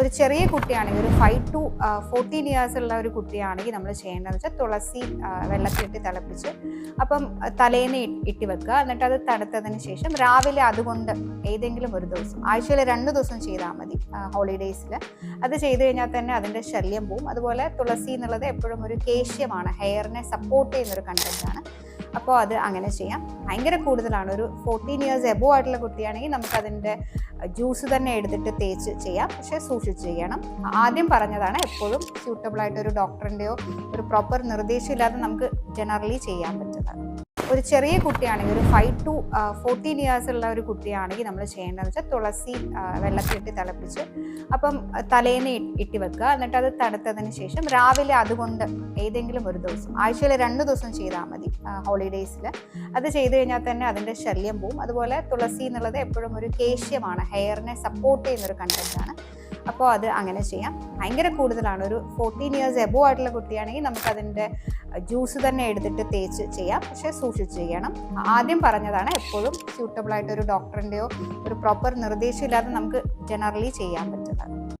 ഒരു ചെറിയ കുട്ടിയാണെങ്കിൽ ഒരു ഫൈവ് ടു ഫോർട്ടീൻ ഇയേഴ്സ് ഉള്ള ഒരു കുട്ടിയാണെങ്കിൽ നമ്മൾ ചെയ്യേണ്ടതെന്ന് വെച്ചാൽ തുളസി വെള്ളത്തിലിട്ട് തിളപ്പിച്ച് അപ്പം തലേന്ന് ഇട്ട് വെക്കുക. എന്നിട്ട് അത് തണുത്തതിന് ശേഷം രാവിലെ അതുകൊണ്ട് ഏതെങ്കിലും ഒരു ദിവസം ആഴ്ചയിൽ രണ്ട് ദിവസം ചെയ്താൽ മതി ഹോളിഡേയ്സിൽ അത് ചെയ്തു കഴിഞ്ഞാൽ തന്നെ അതിന്റെ ശല്യം പോവും. അതുപോലെ തുളസി എന്നുള്ളത് എപ്പോഴും ഒരു കേശ്യമാണ് ഹെയറിനെ സപ്പോർട്ട് ചെയ്യുന്ന ഒരു കണ്ടന്റ് ആണ്. അപ്പോൾ അത് അങ്ങനെ ചെയ്യാം. ഭയങ്കര കൂടുതലാണ്. ഒരു ഫോർട്ടീൻ ഇയേഴ്സ് എബോ ആയിട്ടുള്ള കുട്ടിയാണെങ്കിൽ നമുക്കതിന്റെ ജ്യൂസ് തന്നെ എടുത്തിട്ട് തേച്ച് ചെയ്യാം. പക്ഷേ സൂക്ഷിച്ച് ചെയ്യണം. ആദ്യം പറഞ്ഞതാണ് എപ്പോഴും സ്യൂട്ടബിൾ ആയിട്ട് ഒരു ഡോക്ടറിന്റെയോ ഒരു പ്രോപ്പർ നിർദ്ദേശമില്ലാതെ നമുക്ക് ജനറലി ചെയ്യാൻ പറ്റുന്നത്. ഒരു ചെറിയ കുട്ടിയാണെങ്കിൽ ഒരു ഫൈവ് ടു ഫോർട്ടീൻ ഇയേഴ്സ് ഉള്ള ഒരു കുട്ടിയാണെങ്കിൽ നമ്മൾ ചെയ്യേണ്ടതെന്ന് വെച്ചാൽ തുളസി വെള്ളത്തിലിട്ട് തിളപ്പിച്ച് അപ്പം തലേന്ന് ഇട്ടി വെക്കുക. എന്നിട്ട് അത് തണുത്തതിന് ശേഷം രാവിലെ അതുകൊണ്ട് ഏതെങ്കിലും ഒരു ദിവസം ആഴ്ചയിൽ രണ്ട് ദിവസം ചെയ്താൽ മതി. ഹോളിഡേയ്സിൽ അത് ചെയ്തു കഴിഞ്ഞാൽ തന്നെ അതിന്റെ ശല്യം പോവും. അതുപോലെ തുളസി എന്നുള്ളത് എപ്പോഴും ഒരു കേശ്യമാണ്. ഹെയറിനെ സപ്പോർട്ട് ചെയ്യുന്ന ഒരു കണ്ടന്റ് ആണ്. അപ്പോൾ അത് അങ്ങനെ ചെയ്യാം. ഭയങ്കര കൂടുതലാണ്. ഒരു ഫോർട്ടീൻ ഇയേഴ്സ് എബോ ആയിട്ടുള്ള കുട്ടിയാണെങ്കിൽ നമുക്ക് അതിന്റെ ജ്യൂസ് തന്നെ എടുത്തിട്ട് തേച്ച് ചെയ്യാം. പക്ഷേ സൂക്ഷിച്ച് ചെയ്യണം. ആദ്യം പറഞ്ഞതാണ് എപ്പോഴും സ്യൂട്ടബിൾ ആയിട്ട് ഒരു ഡോക്ടറിന്റെയോ ഒരു പ്രോപ്പർ നിർദ്ദേശം ഇല്ലാതെ നമുക്ക് ജനറലി ചെയ്യാൻ പറ്റുന്നത്